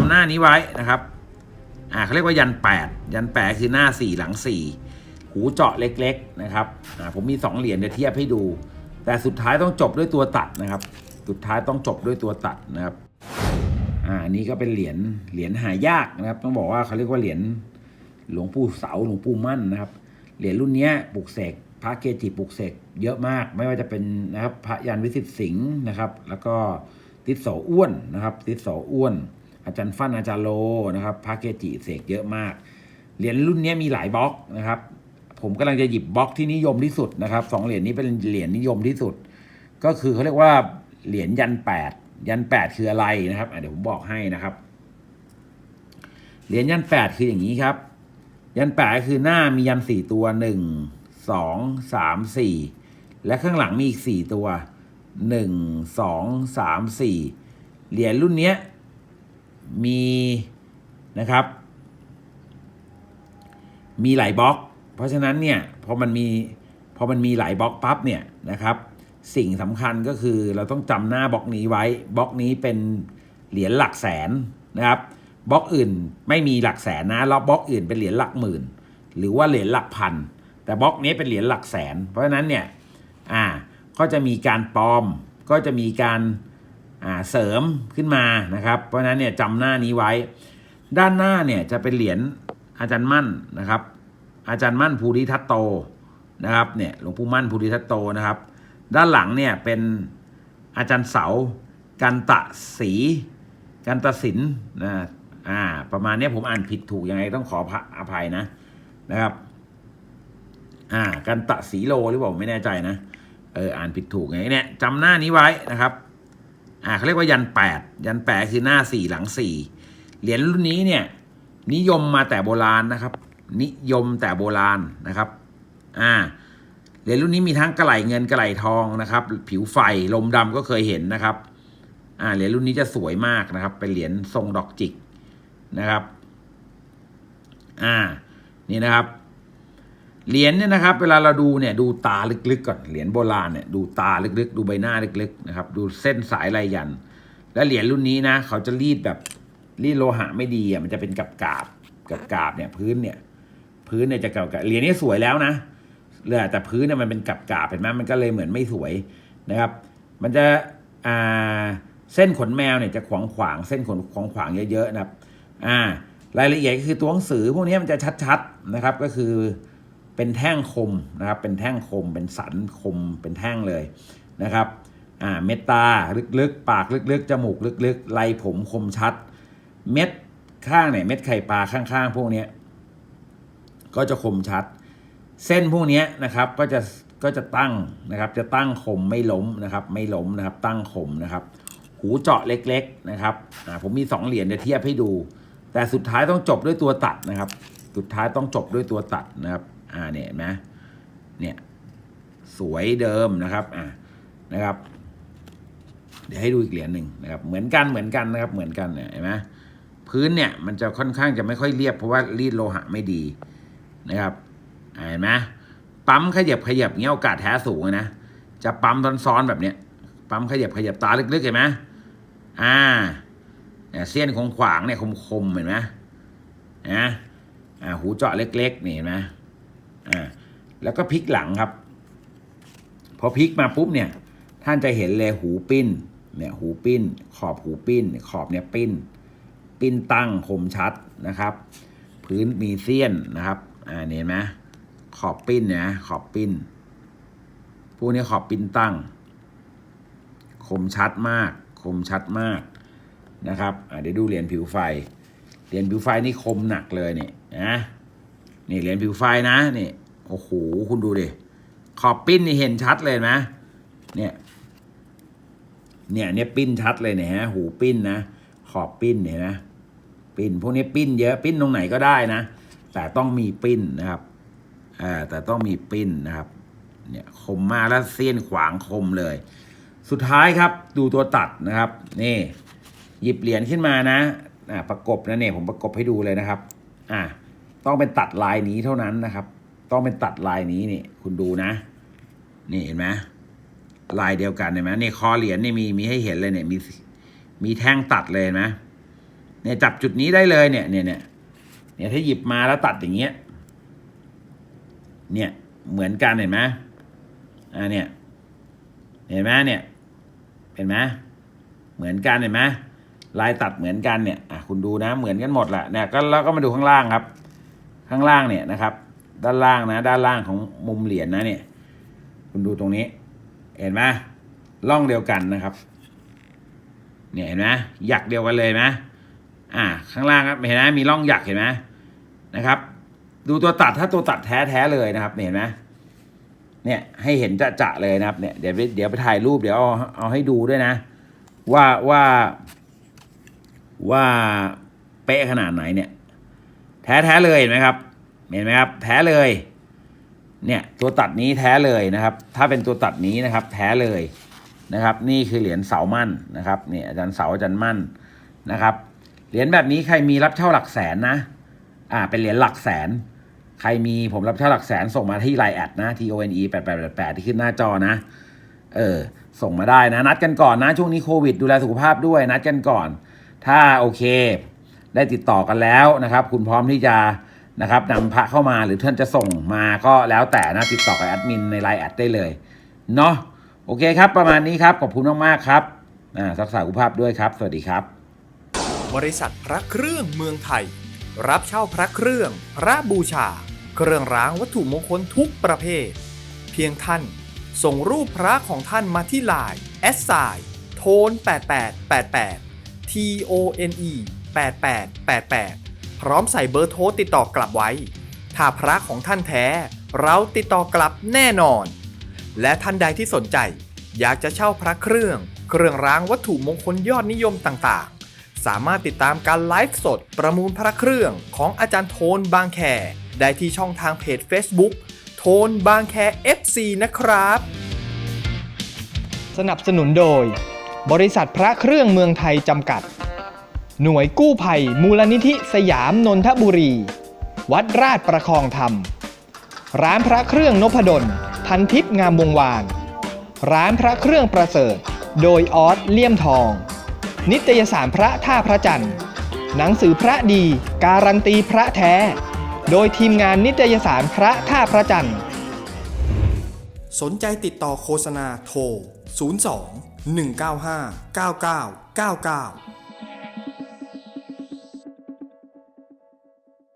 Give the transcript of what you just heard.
ำหน้านี้ไว้นะครับ อ่าเขาเรียกว่ายันแปดยันแปดคือหน้าสี่หลังสี่หูเจาะเล็ก ๆ นะครับ อ่า ผมมีสองเหรียญเดี๋ยวเทียบให้ดู แต่สุดท้ายต้องจบด้วยตัวตัดนะครับ สุดท้ายต้องจบด้วยตัวตัดนะครับ อ่าอันนี้ก็เป็นเหรียญ เหรียญหายากนะครับ ต้องบอกว่าเขาเรียกว่าเหรียญหลวงปู่เสา หลวงปู่มั่นนะครับ เหรียญรุ่นนี้ปลุกเสกพระเกจิปลุกเสกเยอะมาก ไม่ว่าจะเป็นนะครับพระยันวิสิตสิงห์นะครับ แล้วก็ติดโสอ้วนนะครับ ติดโสอ้วน อาจารย์ฟั่นอาจารย์โลนะครับพระเกจิเสกเยอะมาก เหรียญรุ่นนี้มีหลายบล็อกนะครับ ผมกำลังจะหยิบบล็อกที่นิยมที่สุดนะครับสองเหรียญนี้เป็นเหรียญนิยมที่สุด ก็คือเขาเรียกว่าเหรียญยันแปดยันแปดคืออะไรนะครับเดี๋ยวผมบอกให้นะครับ เหรียญยันแปดคืออย่างนี้ครับ ยันแปดก็คือหน้ามียันสี่ตัวหนึ่งสองสามสี่และข้างหลังมีอีกสี่ตัวหนึ่งสองสามสี่เหรียญรุ่นเนี้ย มีนะครับ มีหลายบล็อก เพราะฉะนั้นเนี่ยพอมันมีพอมันมีหลายบล็อกปั๊บเนี่ยนะครับสิ่งสำคัญก็คือเราต้องจำหน้าบล็อกนี้ไว้บล็อกนี้เป็นเหรียญหลักแสนนะครับบล็อกอื่นไม่มีหลักแสนนะแล้วบล็อกอื่นเป็นเหรียญหลักหมื่น หรือว่าเหรียญหลักพัน แต่บล็อกนี้เป็นเหรียญหลักแสน เพราะฉะนั้นเนี่ยอ่าก็จะมีการปลอมก็จะมีการ เสริมขึ้นมานะครับ เพราะฉะนั้นเนี่ยจำหน้านี้ไว้ ด้านหน้าเนี่ยจะเป็นเหรียญอาจารย์มั่นนะครับ อาจารย์มั่นภูริทัตโตนะครับเนี่ยหลวงปู่มั่นภูริทัตโตนะครับ ด้านหลังเนี่ยเป็นอาจารย์เสากันตะศีกันตะศินนะอ่าประมาณนี้ผมอ่านผิดถูกยังไงต้องขอพระอภัยนะนะครับ อ่ากันตะศีโลหรือเปล่าไม่แน่ใจนะเอออ่านผิดถูกไงเนี่ยจำหน้านี้ไว้นะครับ อ่าเขาเรียกว่ายันแปดยันแปดคือหน้าสี่หลังสี่เหรียญรุ่นนี้เนี่ยนิยมมาแต่โบราณนะครับ นิยมแต่โบราณนะครับอ่าเหรียญรุ่นนี้มีทั้งกระไหลเงินกระไหลทองนะครับ ผิวไฟลมดำก็เคยเห็นนะครับอ่าเหรียญรุ่นนี้จะสวยมากนะครับ เป็นเหรียญทรงดอกจิกนะครับ อ่า นี่นะครับ เหรียญเนี่ยนะครับ เวลาเราดูเนี่ยดูตาลึกๆก่อนเหรียญโบราณเนี่ยดูตาลึกๆ ดูใบหน้าลึกๆนะครับ ดูเส้นสายลายยัน และเหรียญรุ่นนี้นะ เขาจะรีดแบบรีดโลหะไม่ดีอะมันจะเป็นกับกาบกับกาบเนี่ยพื้นเนี่ย พื้นเนี่ยจะเก่าๆเหรียญนี้สวยแล้วนะเหลือแต่พื้นเนี่ยมันเป็นกับกาบเห็นไหมมันก็เลยเหมือนไม่สวยนะครับ มันจะอ่าเส้นขนแมวเนี่ยจะขวางขวางเส้นขนขวางขวางเยอะๆนะครับ อ่ารายละเอียดก็คือตัวหนังสือพวกนี้มันจะชัดๆนะครับก็คือ เป็นแท่งคมนะครับ เป็นแท่งคม เป็นสันคม เป็นแท่งเลยนะครับ อ่า เม็ดตา ลึกๆ ปากลึกๆ จมูกลึกๆไรผมคมชัด เม็ดข้างเนี่ยเม็ดไข่ปลาข้างๆ พวกนี้ก็จะคมชัด เส้นพวกนี้นะครับ ก็จะ ก็จะตั้งนะครับ จะตั้งคมไม่ล้มนะครับ ไม่ล้มนะครับ ตั้งคมนะครับ หูเจาะเล็กๆ นะครับ อ่า ผมมีสองเหรียญเดี๋ยวเทียบให้ดู แต่สุดท้ายต้องจบด้วยตัวตัดนะครับ สุดท้ายต้องจบด้วยตัวตัดนะครับ อ่าเนี่ยนไหมเนี่ยสวยเดิมนะครับอ่านะครับ เดี๋ยวให้ดูอีกเหรียญหนึ่งนะครับ เหมือนกันเหมือนกันนะครับ เหมือนกันเนี่ยเห็นไหมพื้นเนี่ยมันจะค่อนข้างจะไม่ค่อยเรียบเพราะว่ารีดโลหะไม่ดีนะครับเห็นไหมปั๊มขยับขยับเงี้ยโอกาสแท้สูงเลยนะ จะปั๊มซ้อนๆแบบเนี้ย ปั๊มขยับขยับตาลึกๆเห็นไหมอ่าเนี่ยเส้นของขวางเนี่ยคมๆเห็นไหมนะอ่าหูเจาะเล็กๆนี่เห็นไหม อ่าแล้วก็พลิกหลังครับ พอพลิกมาปุ๊บเนี่ย ท่านจะเห็นเลยหูปิ้น เนี่ย หูปิ้น ขอบหูปิ้น ขอบเนี่ยปิ้น ปิ้นตั้งคมชัดนะครับ พื้นมีเสี้ยนนะครับ อ่านี่เห็นไหมขอบปิ้นเนะขอบปิ้นพวกนี้ขอบปิ้นตั้ง คมชัดมาก คมชัดมากนะครับเดี๋ยวดูเหรียญผิวไฟ เหรียญผิวไฟนี่คมหนักเลยเนี่ยนะนี่เหรียญผิวไฟนะนี่ โอ้โห คุณดูดิขอบปิ้นนี่เห็นชัดเลยนะเนี่ย เนี่ยเนี่ยปิ้นชัดเลยเนี่ยฮะ หูปิ้นนะ ขอบปิ้นเนี่ยนะ ปิ้น พวกนี้ปิ้นเยอะปิ้นตรงไหนก็ได้นะ แต่ต้องมีปิ้นนะครับอ่าแต่ต้องมีปิ้นนะครับ เนี่ยคมมากแล้วเส้นขวางคมเลย สุดท้ายครับ ดูตัวตัดนะครับ นี่ หยิบเหรียญขึ้นมานะอ่าประกบนะเนี่ยผมประกบให้ดูเลยนะครับ อ่าต้องเป็นตัดลายนี้เท่านั้นนะครับ ต้องเป็นตัดลายนี้นี่ คุณดูนะ นี่เห็นไหมลายเดียวกันเห็นไหมนี่คอเหรียญนี่มีมีให้เห็นเลยเนี่ยมีมีแท่งตัดเลยนไหมเนี่ยจับจุดนี้ได้เลยเนี่ยเนี่ยเนี่ยเนี่ยถ้าหยิบมาแล้วตัดอย่างเงี้ย เนี่ยเหมือนกันเห็นไหมอ่าเนี่ยเห็นไหมเนี่ยเห็นไหมเหมือนกันเห็นไหมลายตัดเหมือนกันเนี่ยอะคุณดูนะเหมือนกันหมดแหละเนี่ยก็แล้วก็มาดูข้างล่างครับ ข้างล่างเนี่ยนะครับ ด้านล่างนะ ด้านล่างของมุมเหรียญนะเนี่ย คุณดูตรงนี้ เห็นไหมร่องเดียวกันนะครับ เนี่ยเห็นไหมหยักเดียวกันเลยไหมอ่า ข้างล่างครับเห็นไหมมีร่องหยักเห็นไหมนะครับ ดูตัวตัดถ้าตัวตัดแท้แท้ๆเลยนะครับเห็นไหมเนี่ยให้เห็นจะจะๆเลยนะครับเนี่ยเดี๋ยวเดี๋ยวไปถ่ายรูปเดี๋ยวเอาเอาให้ดูด้วยนะ ว่าว่าว่าเป๊ะขนาดไหนเนี่ย แท้แท้ๆเลยเห็นไหมครับ เห็นไหมครับแท้เลยเนี่ยตัวตัดนี้แท้เลยนะครับ ถ้าเป็นตัวตัดนี้นะครับ แท้เลยนะครับ นี่คือเหรียญเสามั่นนะครับเนี่ยอาจารย์เสาอาจารย์มั่นนะครับเหรียญแบบนี้ใครมีรับเช่าหลักแสนนะอ่าเป็นเหรียญหลักแสน ใครมีผมรับเช่าหลักแสนส่งมาที่ไลน์แอดนะ T O N E 8 8 8 8ที่ขึ้นหน้าจอนะเออส่งมาได้นะ นัดกันก่อนนะ ช่วงนี้โควิดดูแลสุขภาพด้วยนัดกันก่อน ถ้าโอเค ได้ติดต่อกันแล้วนะครับ คุณพร้อมที่จะ นะครับนำพระเข้ามาหรือท่านจะส่งมาก็แล้วแต่นะติดต่อกับแอดมินในไลน์แอดได้เลยเนาะโอเคครับ ประมาณนี้ครับขอบคุณมากๆครับอ่ารักษาสุขภาพด้วยครับ สวัสดีครับ บริษัทพระเครื่องเมืองไทย รับเช่าพระเครื่อง พระบูชา เครื่องรางวัตถุมงคลทุกประเภท เพียงท่าน ส่งรูปพระของท่านมาที่ไลน์แอสไซโทน8888 T O N E 8888 ร้อมใส่เบอร์โทรติดต่อกลับไว้ ถ้าพระของท่านแท้ เราติดต่อกลับแน่นอน และท่านใดที่สนใจ อยากจะเช่าพระเครื่อง เครื่องรางวัตถุมงคลยอดนิยมต่างๆ สามารถติดตามการไลฟ์สดประมูลพระเครื่องของอาจารย์โทนบางแคได้ที่ช่องทางเพจ Facebook โทนบางแค FC นะครับ สนับสนุนโดย บริษัทพระเครื่องเมืองไทยจำกัด หน่วยกู้ภัยมูลนิธิสยามนนทบุรี วัดราชประคองธรรม ร้านพระเครื่องนพดล พันทิพย์งามวงวาน ร้านพระเครื่องประเสริฐ โดยออสเลี่ยมทอง นิตยสารพระท่าพระจันทร์ หนังสือพระดี การันตีพระแท้ โดยทีมงานนิตยสารพระท่าพระจันทร์ สนใจติดต่อโฆษณาโทร 02 195 9999